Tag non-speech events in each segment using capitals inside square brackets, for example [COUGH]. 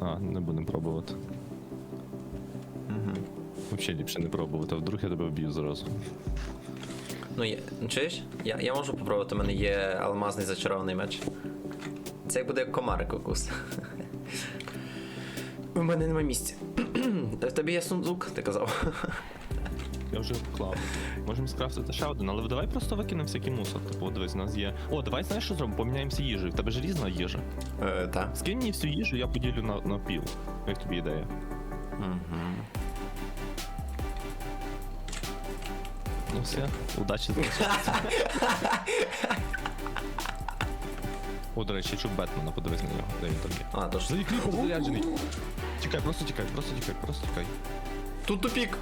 А, не будемо пробувати. Угу. Взагалі ліпше не пробувати, а вдруг я тебе вб'ю зразу. Ну, ну, чуєш? Я, я можу попробувати, у мене є алмазний зачарований меч. Це як буде як комарик укус. [LAUGHS] У мене нема місця. [CLEARS THROAT] В тебе є сундук, ти казав. [LAUGHS] Я вже вклав. Можемо скрафтити ще один, але давай просто викинемо всякий мусор. Типу, дивись, у нас є. О, давай знаєш, що зробимо? Поміняємося їжею. В тебе ж різна їжа. Е, так. Скинь мені всю їжу, я поділю на, на пів. Як тобі ідея? Угу. Ну все, удачі залишається. О, до речі, чув Бетмена, подивись на нього, де він там є. А, то ж. Заряджений. Тікай, просто тікай, просто тікай, просто тікай. Тут тупік.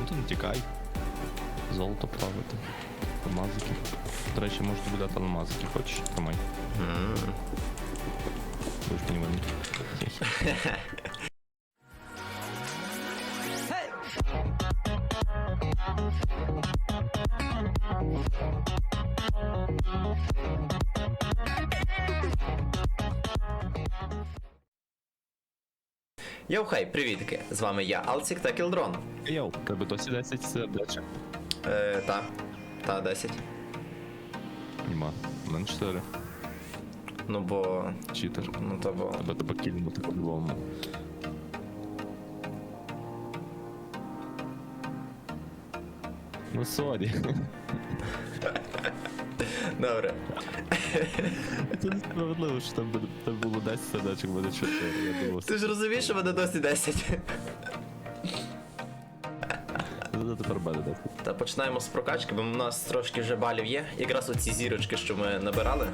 Ну то не тікай. Золото плавати. Алмазики. До речі, можу тобі дати алмазики. Хочеш? Тримай. М. Будеш мені винні. Йоу, хей, привітки! З вами я, Алцік та Кілдрон. Йоу, тебе досі 10 сердечок. Е, та. Та, 10. Нема. У мене 4. Ну бо. Читер. Ну то бо. Тебе тебе кільнути по-любому. Ну сорі. [LAUGHS] Добре. Це несправедливо, що там буде- там було 10 сердечок, буде 4. Я думав, Ти ж розумієш, що мене досі 10. це тепер буде 10. Та починаємо з прокачки, бо у нас трошки вже балів є. Якраз оці зірочки, що ми набирали,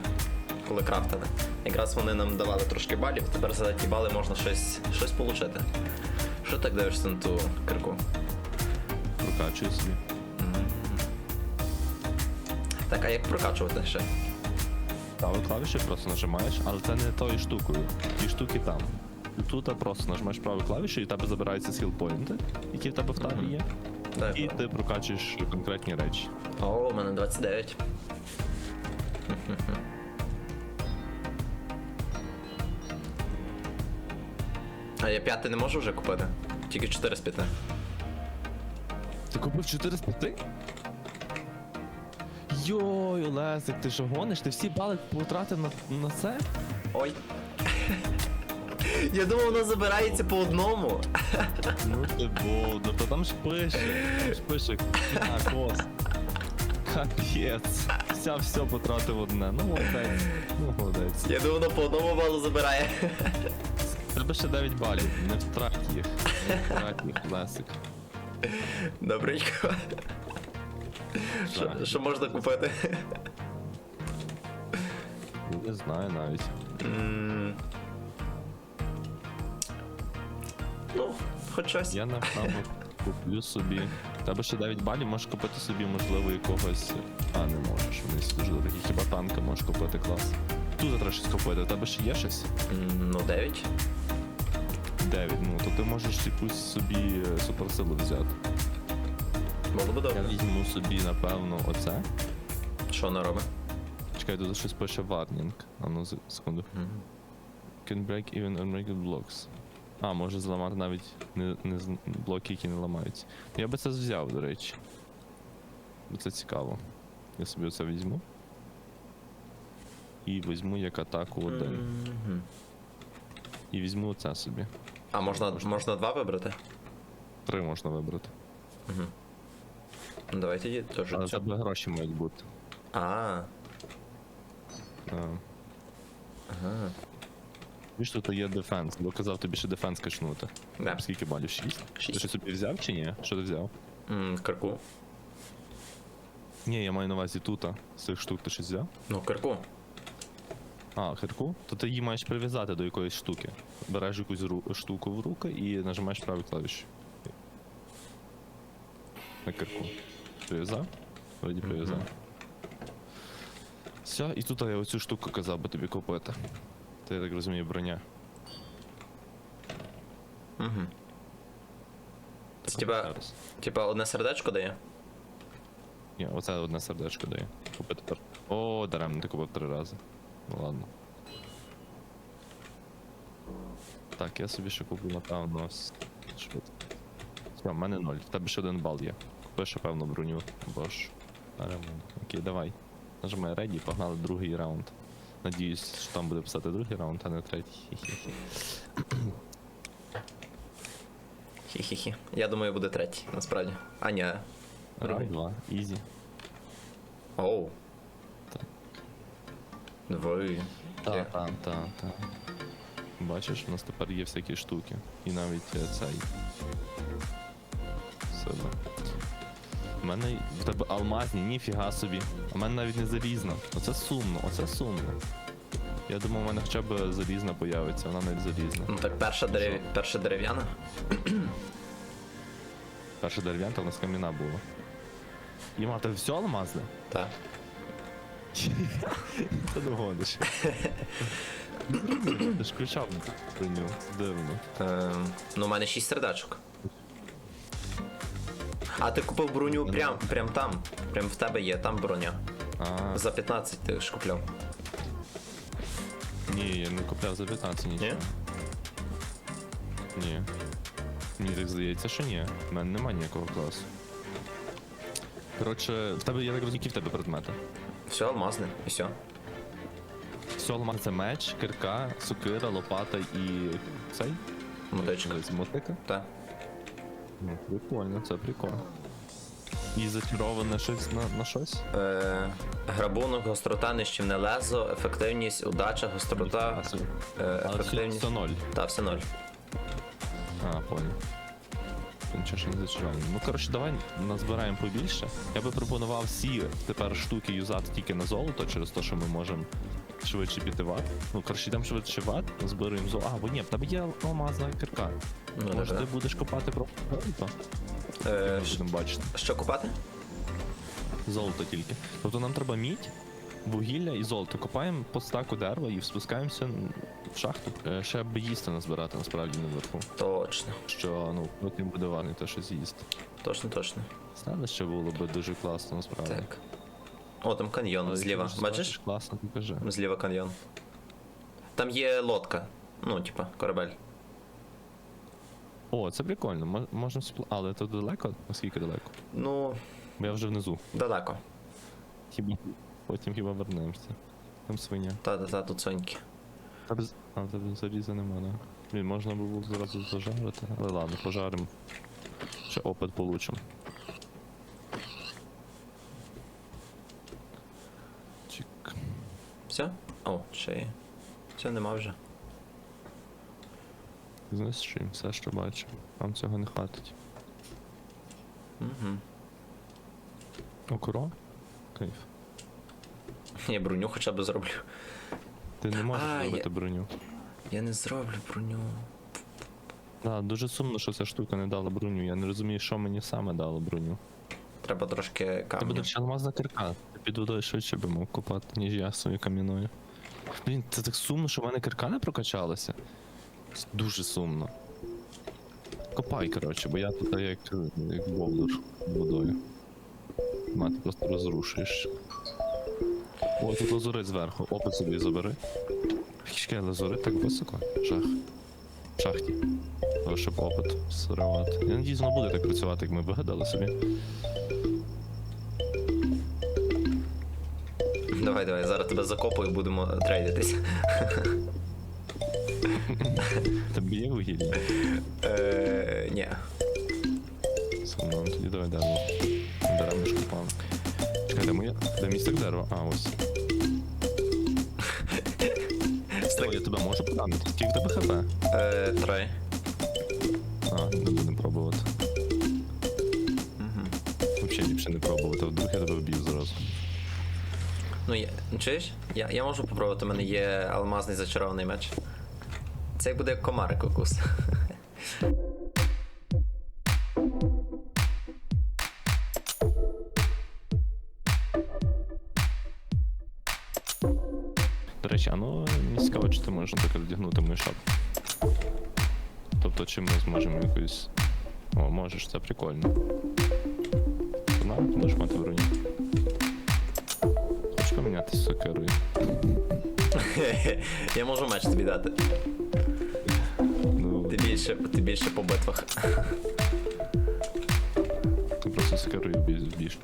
коли крафтили. Якраз вони нам давали трошки балів. Тепер за ті бали можна щось, щось получити. Що так дивишся на ту кирку? Прокачую собі. Так, а як прокачувати ще? Правою клавішою просто нажимаєш, але це не тою штукою. Ті штуки там. Тут просто нажимаєш правою клавішою і в тебе забираються скілпоінти, які в тебе в табі є. Так. І ти прокачуєш конкретні речі. О, у мене 29. А я п'ятий не можу вже купити? Тільки 4 з 5. Ти купив 4 з 5? Йой, Олесик, ти що гониш? Ти всі бали потратив на, на це? Ой. [LAUGHS] Я думав, воно забирається по одному. [LAUGHS] Ну ти бо, то там ж пише, там ж пише, а, кос. Капець. Вся все потратив одне. Ну молодець, ну молодець. Я думав, воно по одному балу забирає. Тебе ще 9 балів, не втрать їх. Не втрать їх, Лесик. Добренько. Що, що можна купити? Не знаю навіть. М. Ну, хоч щось. Я напевно куплю собі. В Тебе ще 9 балів, можеш купити собі, можливо, якогось. А, не можеш, вони всі дуже дорогі. Хіба танка можеш купити клас. Тут треба щось купити, у тебе ще є щось? М, Ну, 9. 9, ну то ти можеш якусь собі е, суперсилу взяти. Було б Я добре. візьму собі, напевно, оце. Що вона робить? Чекай, тут щось пише warning. А ну з- секунду. Can break even unbreakable blocks. А, може зламати навіть не, не з- блоки, які не ламаються. Я би це взяв, до речі. Бо це цікаво. Я собі оце візьму. І візьму як атаку один. Мгм. І візьму оце собі. А можна, можна два вибрати? Три можна вибрати. Ну, давай тоді теж. Але цю. тебе гроші мають бути. А, А. ага. Більш тут є дефенс, бо казав тобі ще дефенс качнути. Да. Скільки балів? Шість? Шість. Ти що собі взяв чи ні? Що ти взяв? М, Кирку. Ні, я маю на увазі тут. З цих штук ти щось взяв? Ну, кирку. А, хитку? То ти її маєш прив'язати до якоїсь штуки. Береш якусь ру- штуку в руки і нажимаєш праві клавіші. На кирку. Прив'язав? Вроді прив'язав. Все, і тут я оцю штуку казав би тобі купити. Ти я так розумію, броня. Угу. Це типа, зараз. типа одне сердечко дає? Ні, оце одне сердечко дає. Купи тепер. О, даремно, ти купив три рази. Ну ладно. Так, я собі ще куплю, напевно, швидко. Все, в мене ноль. В тебе ще один бал є. Купи ще певно броню, бо ж. ремонт. Окей, давай. Нажимай ready, погнали другий раунд. Надіюсь, що там буде писати другий раунд, а не третій. Хі-хі-хі. Хі-хі-хі. Я думаю, буде третій, насправді. А ні. Раунд два. Ізі. Оу. Так. Ви. Та, Є. та, та, та. Бачиш, у нас тепер є всякі штуки. І навіть е, цей. Себе. У мене в тебе алмазні, ніфіга собі. В мене навіть не залізна. Оце сумно, оце сумно. Я думав, у мене хоча б залізна появиться, вона навіть залізна. Ну так перша, дерев... перша дерев'яна. [CLEARS THROAT] Перша дерев'янка у нас кам'яна була. Іма, ти все алмазне? Так. [LAUGHS] Та не гониш. [LAUGHS] Ти ж включав броню. Дивно. Ем, ну, у мене 6 сердечок. А ти купив броню прям, прям там. Прям в тебе є, там броня. А, За 15 ти ж купляв. ні, я не купляв за 15 нічого. Ні? Ні. Мені так здається, що ні. У мене немає ніякого класу. Коротше, в тебе, я так розумію, які в тебе предмети. Все, алмазне, і все. Все, ламан це меч, кирка, сокира, лопата і цей? Мотичка. Ось Мотика? Так. Ну, прикольно, це прикольно. І зачароване щось на, на щось? Е, грабунок, гострота, нищівне лезо, ефективність, удача, гострота, е, все, ефективність. це ноль. Та, все ноль. А, понял. Нічого ж не зачаровано. Ну, коротше, давай назбираємо побільше. Я би пропонував всі тепер штуки юзати тільки на золото, через те, що ми можемо швидше піти в ад. Ну, коротше, йдемо швидше в ад, збираємо золото. А, бо ні, тебе є алмазна кирка. Ну, Може, да. ти будеш копати просто золото? Е, Ми будемо бачити. що купати? Золото тільки. Тобто нам треба мідь, вугілля і золото. Копаємо по стаку дерева і спускаємося в шахту. Е, Ще б їсти назбирати насправді наверху. Точно. Що ну потім буде варний те щось їсти. Точно, точно. Знали, що було б дуже класно насправді. Так. О, там каньйон Але зліва. якщо Бачиш? скажеш Класно, то кажи. Зліва каньйон. Там є лодка. Ну, типа, корабель. О, це прикольно. Мо- Можна спл... Але то далеко? Наскільки далеко? Ну, Бо я вже внизу. далеко. Хіба потім хіба вернемося. Там свиня. Та-та-та, тут соньки. Без... А, тебе заліза нема, да? Блін, можна було зразу зажарити. Але ладно, пожаримо. Ще опит получимо. О, ще є. Нема вже. Знищуємо все, що бачимо. Нам цього не хватить. Угу. Окуро? Кайф. Я броню хоча б зроблю. Ти не можеш А, зробити броню. Я не зроблю броню. Да, дуже сумно, що ця штука не дала броню. Я не розумію, що мені саме дало броню. Треба трошки Це камня. буде ще алмазна кирка. Ти під водою швидше би мог купати, ніж я своєю кам'яною. Блін, це так сумно, що в мене кирка не прокачалася. Дуже сумно. Копай, коротше, бо я тут як, як бовдур водою. Мати просто розрушуєш. О, тут лазурит зверху. Опит собі забери. Чекай, лазурит так високо. Жах. В шахті. Щоб опит сиривати. Я надіюсь, воно буде так працювати, як ми вигадали собі. Давай, давай, зараз тебе закопаю будемо трейдитись. Тобі є вугілля? Е, ні. Сумно, ну тоді давай дерево. Беремо шкупан. Чекай, де моє? Де місце дерева? А, ось. О, я тебе можу поранити? Скільки в тебе хп? Е, три. А, не будемо пробувати. Угу. Взагалі ліпше не пробувати, а вдруг я тебе вб'ю зразу. Ну, я, чуєш? Я, я можу попробувати, у мене є алмазний зачарований меч. Це буде як комарик укус. До речі, а ну мені цікаво, чи ти можеш так одягнути мою шапку. Тобто, чи ми зможемо якось. О, можеш, це прикольно. На, будеш мати броню. Хочеш помінятися [LAUGHS] я можу меч тобі дати. більше, ти більше по битвах. Я просто більш більше.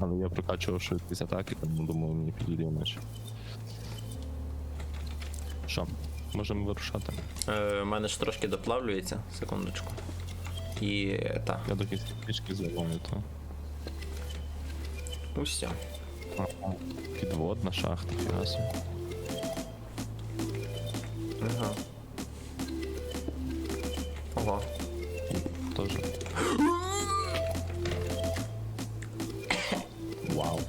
Але я прокачував швидкість атаки, тому думаю, мені підійде меч. Що, можемо вирушати? Е, У мене ж трошки доплавлюється, секундочку. І е, та. Я до кінця трішки заламаю, то. Усе. Ага. Підводна шахта, фігасу. Ага. Ого. Тоже. Вау.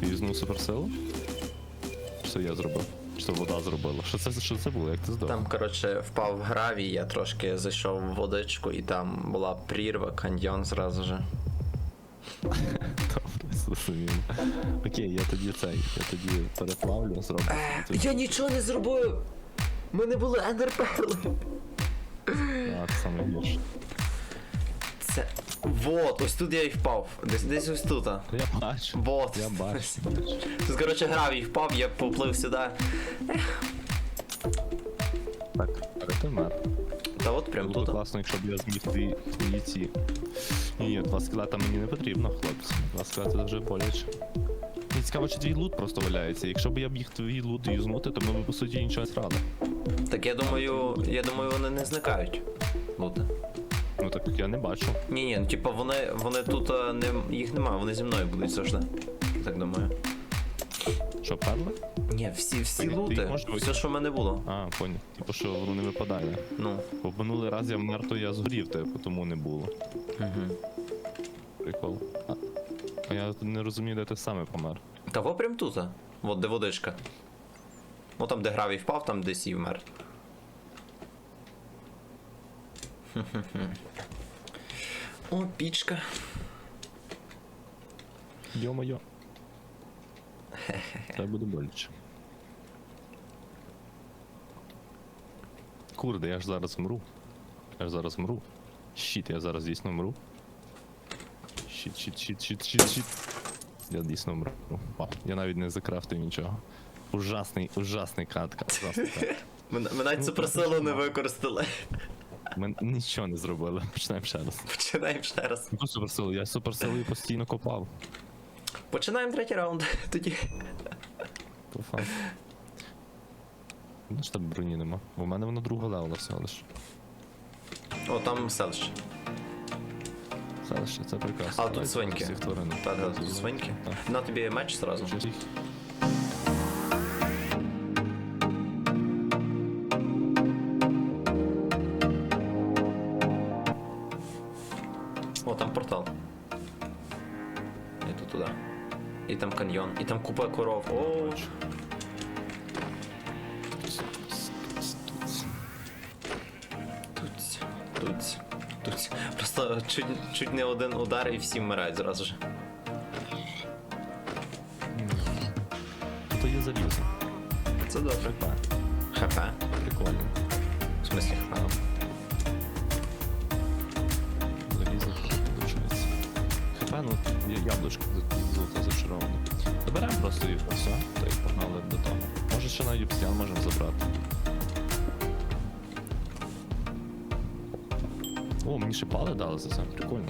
Ти юзнув суперсилу? Що я зробив? Це вода зробила? Що це, що це було? Як ти здав? Там, коротше, впав в гравій, я трошки зайшов в водичку, і там була прірва, каньйон зразу же. [LAUGHS] Зрозуміло. Окей, я тоді цей, я тоді переплавлю, зроблю. Я нічого не зробив! Ми не були ендерперли. А, це саме гірше. Це. Вот, ось тут я і впав. Десь десь ось тут. а. Я бачу. Вот. Я бачу. Тут, коротше, гравій впав, я поплив сюди. Так, ти мер. Та от прям Було тут. класно, якщо б я зміг твої ці. Ні, два скелета мені не потрібно, хлопці. Два скелета вже боляче. Мені цікаво, чи твій лут просто валяється. Якщо б я міг твій лут юзнути, то ми б по суті нічого не зрали. Так я думаю, я думаю, вони не зникають. Лути. Ну так я не бачу. Ні, ні, ну типа вони, вони тут а, не, їх немає, вони зі мною будуть завжди. Так думаю. Що, перли? Ні, всі, всі Ти- ти лути, можеш все, що в мене було. А, поняв. Типу, що воно не випадає. Ну. Бо минулий раз я вмер, то я згорів, типу, тому не було. Угу. Прикол. А, а я не розумію, де ти саме помер. Та во прям тут. а. От де водичка. Ну там, де гравій впав, там десь і вмер. О, пічка. Йо-моє. Це буде боляче. Курде, я ж зараз мру. Я ж зараз мру. Щіт, я зараз дійсно мру. Щіт, щіт, щіт, щіт, щіт, щіт. Я дійсно мру. Вау, я навіть не закрафтив нічого. Ужасний, ужасний катка. Ужасний катка. Ми, ми навіть суперсилу не використали. Ми нічого не зробили. Починаємо ще раз. Починаємо ще раз. Яку суперсилу? Я суперсилою постійно копав. Починаємо третій раунд. Тоді. По факту. Ну ж там броні нема. У мене воно друга левела всього лиш. О, там селище. Це ще це прекрасно. А тут свиньки. всіх тварин. Та, та, тут свиньки. На тобі меч зразу. О, там портал. Іду туди. І там каньйон, і там купа коров. О, чуть, чуть не один удар і всі вмирають зразу ж. То є залізо. Це добре. ХП. Прикольно. В смислі ХП. Залізо виходить. ХП, ну, я- яблучко золото зачароване. Доберемо просто їх і все, та й погнали до того. Може ще навіть обстян можемо забрати. О, мені ще пали дали за це, прикольно.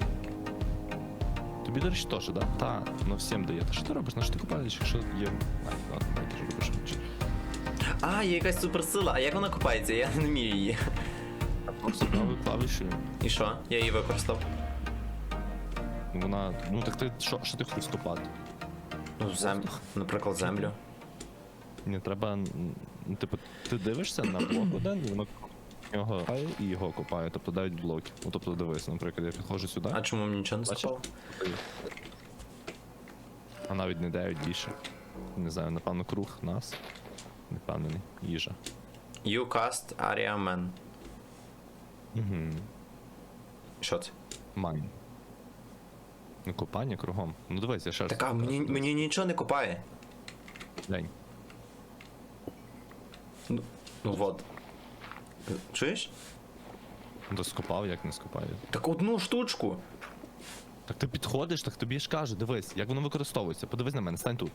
Тобі, до речі, теж, да? Та, ну всім дає. Та що ти робиш? На що ти купаєш, якщо є. Ай, ладно, давай, ж робиш. А, є якась суперсила, а як вона купається? Я не вмію її. Просто правою клавішею. І що? Я її використав. Вона. Ну так ти що, що ти хотів скопати? Ну, землю. Наприклад, землю. Ні, треба. ну, Типу, ти дивишся на блок один, і воно його копає і його копає, тобто 9 блоків. Ну тобто дивись, наприклад, я підходжу сюди, А чому мені нічого не Бачиш? скопав? а навіть не 9 більше. Не знаю, напевно, круг нас. Не впевнений. Їжа. You cast area man. Угу. Що це? Майн. Ну, копання кругом. Ну дивись, я ще раз. Так, а мені, мені нічого не копає. День. Ну, ну вот. Чуєш? То скопав, як не скопаю. Так одну штучку. Так ти підходиш, так тобі ж кажу, дивись, як воно використовується. Подивись на мене, стань тут.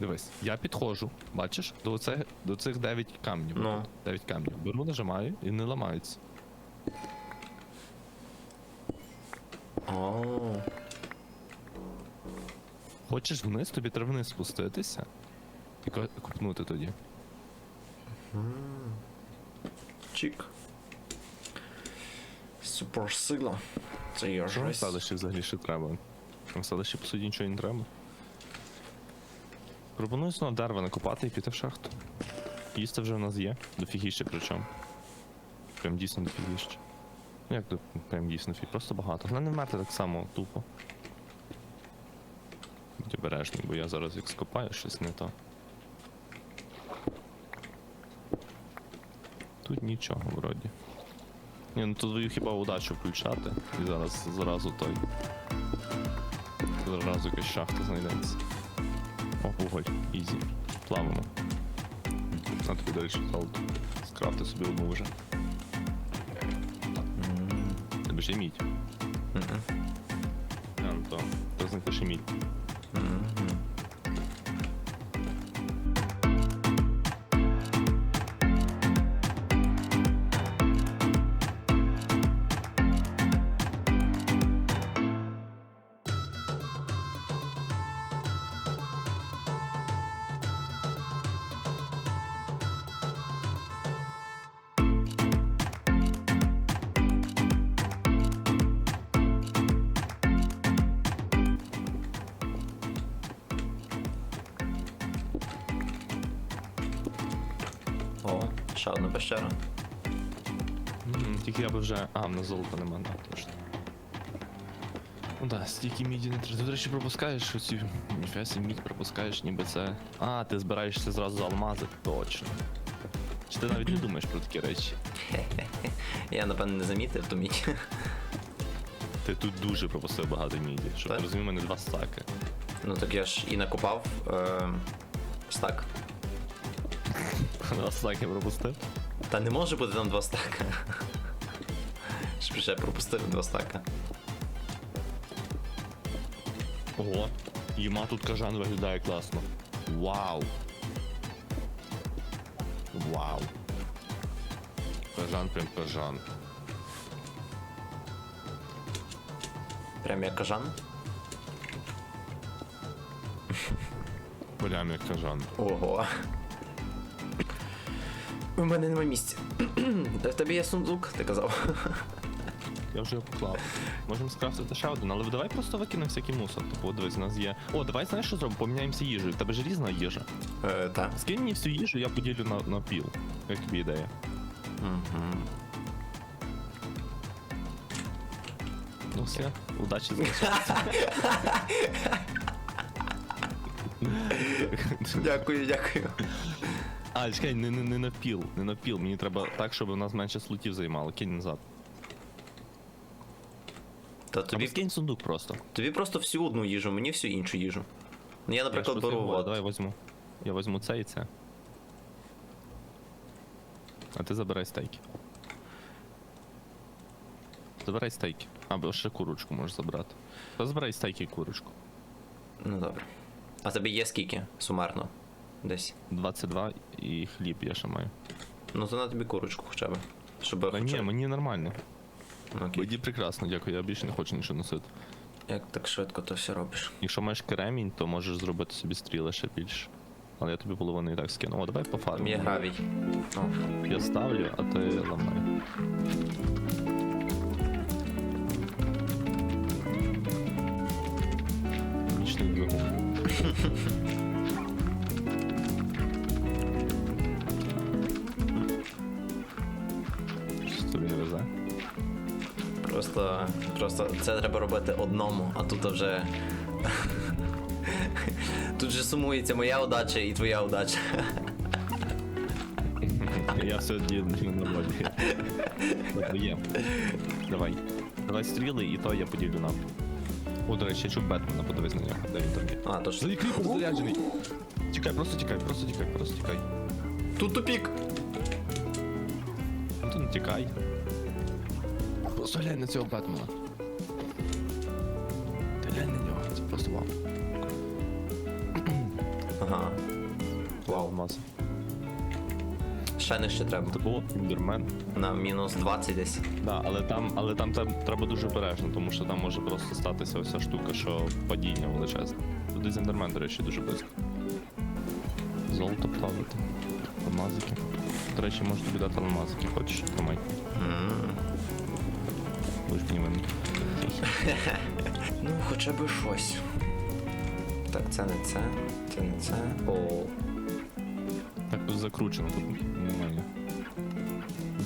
Дивись, я підходжу, бачиш, до, оце, до цих 9 камнів. Ну. 9 камнів. Беру, нажимаю і не ламаються. О, Хочеш вниз, тобі треба вниз спуститися і ко- купнути тоді. Чик. Суперсила. Це я Що ж. вам селищі взагалі ще треба? Там селищі, по суті, нічого не треба. Пропоную знову дерева накопати і піти в шахту. Їсти вже в нас є, дофігіще причому. Прям дійсно дофігіще. Ну як до прям дійсно фі, просто багато. Головне не вмерти так само тупо. Будь обережний, бо я зараз як скопаю щось не то. Тут нічого вроді. Ні, ну тут хіба удачу включати. І зараз зразу той. Зразу якась шахта знайдеться. О, уголь, ізі. Плавимо. На тобі, речі, золото. Скрафти собі одну вже. Тебе є мідь. А, ну то. То знайти ще мідь. Ще одна пещера. М, Тільки я би вже. А, в нас золота нема, да, точно. Ну да, стільки міді не треба. Ти, до речі, пропускаєш оці ніфясі мідь пропускаєш, ніби це. А, ти збираєшся зразу за алмази, точно. Чи ти навіть не думаєш про такі речі? [LAUGHS] Я напевно не замітив ту мідь. [LAUGHS] Ти тут дуже пропустив багато міді. Щоб Так? ти розумів, у мене два стаки. Ну так я ж і накопав е, стак. [LAUGHS] Два стаки пропустив. Та не може бути там два стака. Ще пропустив два стака. Ого, Єма тут кажан виглядає класно. Вау. Вау. Кажан прям кажан. Прям як кажан. Прям як кажан. Ого. У мене нема місця. [CLEARS THROAT] В тебе є сундук, ти казав. [LAUGHS] Я вже його поклав. Можемо скрафтити ще один, але давай просто викинемо всякий мусор. Типу, дивись, у нас є. О, давай знаєш, що зробимо? Поміняємося їжею. В тебе ж різна їжа. Е, та. Скинь мені всю їжу, я поділю на, на піл. Як тобі ідея? Угу. Ну все, удачі [LAUGHS] залишається. Дякую, дякую. А, чекай, не, не, не на піл, не на піл. Мені треба так, щоб у нас менше слотів займало. Кинь назад. Та Тобі тобі, скинь сундук просто. тобі просто всю одну їжу, мені всю іншу їжу. Ну я, наприклад, Я ж беру от. Давай возьму. Я возьму це і це. А ти забирай стейки. Забирай стейки. Або ще курочку можеш забрати. Та забирай стейки і курочку. Ну добре. А тобі є скільки сумарно? Десь. 22 і хліб я ще маю. Ну то на тобі курочку хоча б. Щоб Та хоча ні, мені нормально. Ну, окей. Мені прекрасно, дякую, я більше не хочу нічого носити. Як так швидко то все робиш? Якщо маєш кремінь, то можеш зробити собі стріли ще більше. Але я тобі половину і так скину. О, давай по Там є гравій. О, Я ставлю, а ти ламай. Нічний двигун. [LAUGHS] Просто, це треба робити одному, а тут вже. [LAUGHS] Тут же сумується моя удача і твоя удача. [LAUGHS] Я сьогодні не на. Добре, є. Давай. Давай стріли і то я поділю нам. О, до речі, я чув Бетмена, подивись на нього, де він там є. А, то ж. Зайди заряджений. Тікай, просто тікай, просто тікай, просто тікай. Тут тупік! Ну ти не тікай. Просто глянь на цього Бетмена. Алмаз. Ще нижче треба. О, індермен. На мінус 20 десь. Да, але там, але там те- треба дуже обережно, тому що там може просто статися ця штука, що падіння величезне. Туди з ендермен, до речі, дуже близько. Золото плавати. Алмазики. До речі, можу тобі дати алмазики. Хочеш? Тримай. М. Будеш мені винен. [LAUGHS] Ну, хоча б щось. Так, це не це, це не це. О, закручено, тут немає.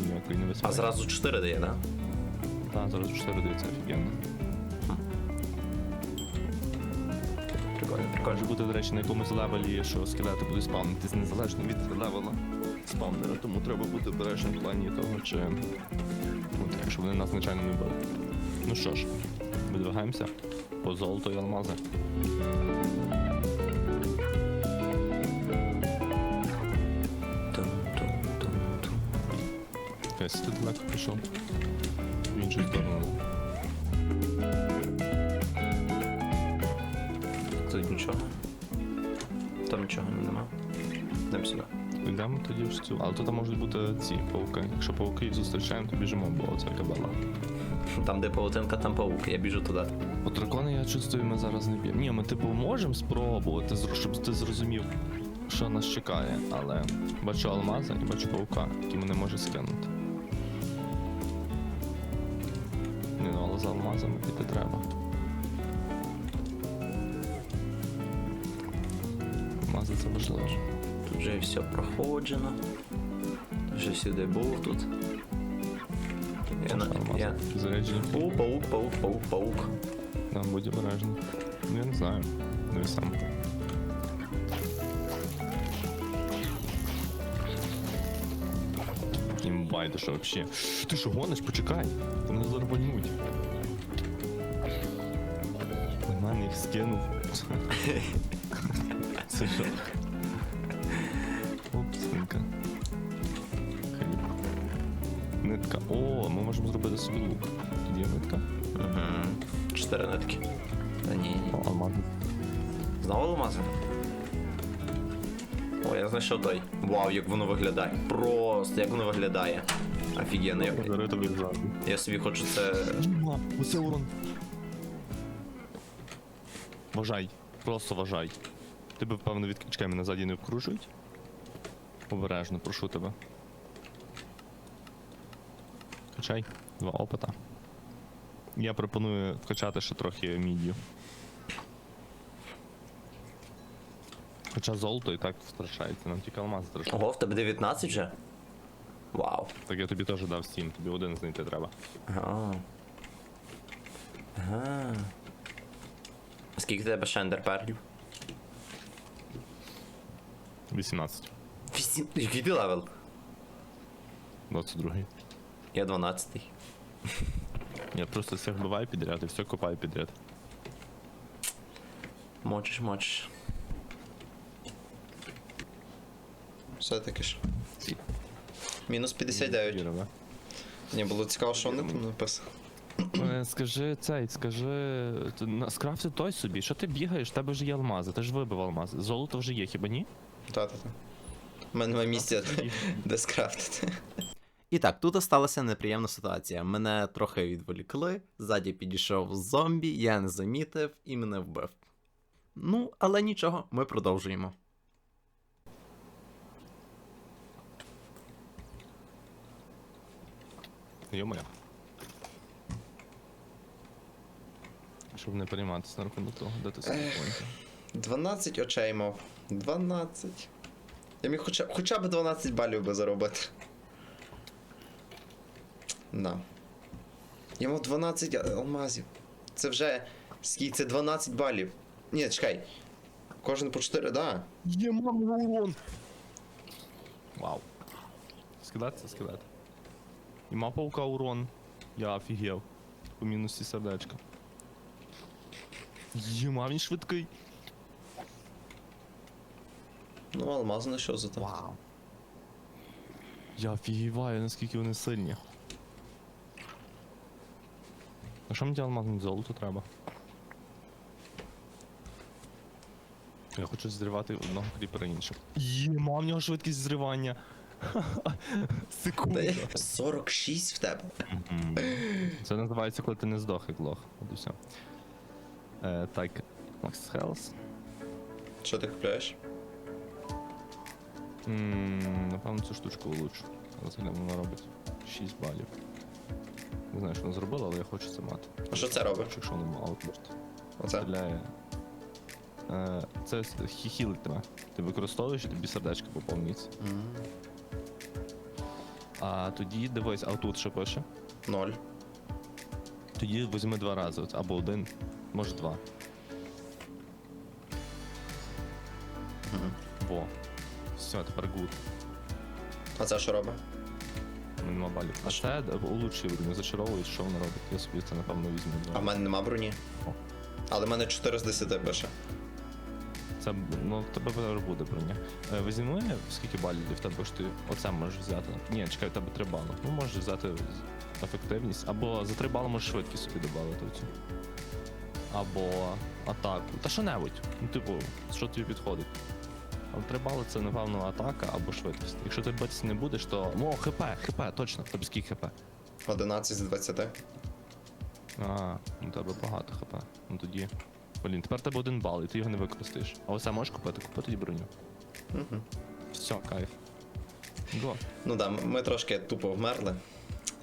Ніякої небезпеки. а зразу 4 дає, да? Так, зараз 4 дивиться офігенно. Прикольно, прикольно. Може бути, до речі, на якомусь левелі, що скелети будуть спавнитись незалежно від левела спавнера, тому треба бути обережним в плані того, чи ну, так, щоб вони нас звичайно не били. Ну що ж, видвигаємося по золото і алмази. Ось ти далеко пішов. В іншу сторону. Це нічого. Там нічого нема. Йдемо сюди. Йдемо тоді в цю. Але тут можуть бути ці пауки. Якщо пауки їх зустрічаємо, то біжимо, бо це кабела. Там, де паутинка, там паук. Я біжу туди. По дракони я чувствую, ми зараз не б'ємо. Ні, ми типу можемо спробувати, щоб ти зрозумів, що нас чекає, але бачу алмази і бачу паука, які мене може скинути. За алмазами піти треба. Алмази це важливо. Тут вже все проходжено. Вже сюди був тут. Я, на, я... Заряджені. О, паук, паук, паук, паук. Да, будь обережний. Ну я не знаю. Дивись сам. Їм байдуже вообще. Ти що гониш? Почекай. Ти мене [LAUGHS] Це що? Оп, свинка. Хліб. Нитка. О, ми можемо зробити собі лук. Тут є нитка. Угу. Чотири нитки. Та ні, ні. О, алмази. Знову алмази? О, я знайшов той. Вау, як воно виглядає. Просто як воно виглядає. Офігенно. Я, Подарую тобі я собі хочу це. Оце урон. Вважай, просто вважай. Тебе, певно, від Чекай, мене ззаді не обкружують. Обережно, прошу тебе. Качай, два опита. Я пропоную вкачати ще трохи мідію. Хоча золото і так втрачається, нам тільки алмаз страшно. Ого, в тебе 19 вже? Вау. Так я тобі теж дав 7, тобі один знайти треба. Ага. Ага. Скільки в тебе шендер перлів? 18, Вісім. Який ти левел? 22. Я 12. [LAUGHS] Я просто всіх вбиваю підряд і все копаю підряд. Мочиш, мочиш. Все-таки ж. Мінус 59. Віра, да? Мені було цікаво, що вони там написали. Е, Скажи цей, скажи. на- Скрафти той собі, що ти бігаєш, в тебе ж є алмази, ти ж вибив алмази. Золото вже є, хіба ні? Та-та-та. У мене немає місця, де скрафтити. І так, тут сталася неприємна ситуація. Мене трохи відволікли, ззаді підійшов зомбі, я не замітив і мене вбив. Ну, але нічого, ми продовжуємо. Йо-моє. Щоб не перейматися на рахунок того, де ти собі 12 очей мав. 12. Я міг хоча, хоча б 12 балів би заробити. Да. Я мав 12 алмазів. Це вже. Скільки це 12 балів. Ні, чекай. Кожен по 4, да. Є мама урон! Вау. Скидати, скидати. І мапа паука урон. Я офігел. По мінусі сердечка. Єма, він швидкий. Ну, алмаз на що за то? Вау. Я офігіваю, наскільки вони сильні. А що мені алмазне золото треба? Я хочу зривати одного кріпера іншим. Єма, в нього швидкість зривання. [LAUGHS] Секунда. Та 46 в тебе. Це називається, коли ти не здох, як лох. От і все. Е, так, Макс Хелс. Що ти купляєш? М, Напевно, цю штучку улучшу. Зараз глянемо, вона робить 6 балів. Не знаю, що вона зробила, але я хочу це мати. А що це робить? Якщо мало просто. Оце. Стріляє. Е, це с- хі- хілить тебе. Ти використовуєш і тобі сердечко поповнюється. А тоді дивись, а тут що пише? Ноль. Тоді візьми два рази, або один, може два. Мгм. Во. Все, тепер гуд. А це що робить? Нема балів. А це улучшив, не зачаровує, що воно робить. Я собі це напевно візьму. А в мене нема броні. О. Але в мене 4 з 10 пише. Це ну тебе зараз буде броня. Е, візьми, скільки балів в тебе ж ти оце можеш взяти. Ні, чекай, в тебе 3 бали. Ну можеш взяти ефективність, або за 3 бали можеш швидкість собі додати оцю. Або атаку. Та що-небудь. Ну, типу, що тобі підходить. Але 3 бали це, напевно, атака або швидкість. Якщо ти битися не будеш, то. О, хп, хп, точно, в тебе скільки хп. 11 з 20. А, у тебе багато хп. Ну тоді. Блін, тепер тебе один бал, і ти його не використаєш. А оце можеш купити? Купи тоді броню. Угу. Все, кайф. Го. Ну да, ми трошки тупо вмерли.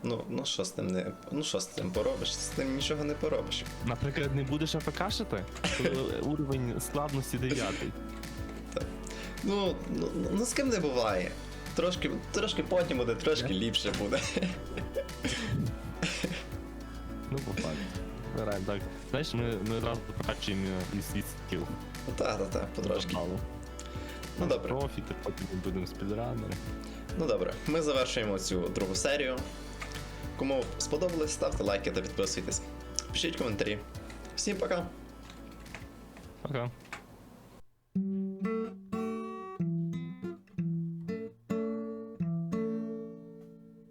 Ну, ну що з тим не. Ну що з тим поробиш? З тим нічого не поробиш. Наприклад, не будеш АФКшити? [LAUGHS] Уровень складності 9. Ну, ну, ну з ким не буває. Трошки, трошки потім буде, трошки ліпше буде. Так. Знаєш, ми, ми одразу прокачуємо і світ скіл. Ну так, так, так, потрошки. Ну добре. Профіти, потім ми будемо спідранери. Ну добре, ми завершуємо цю другу серію. Кому сподобалось, ставте лайки та підписуйтесь. Пишіть коментарі. Всім пока! Пока.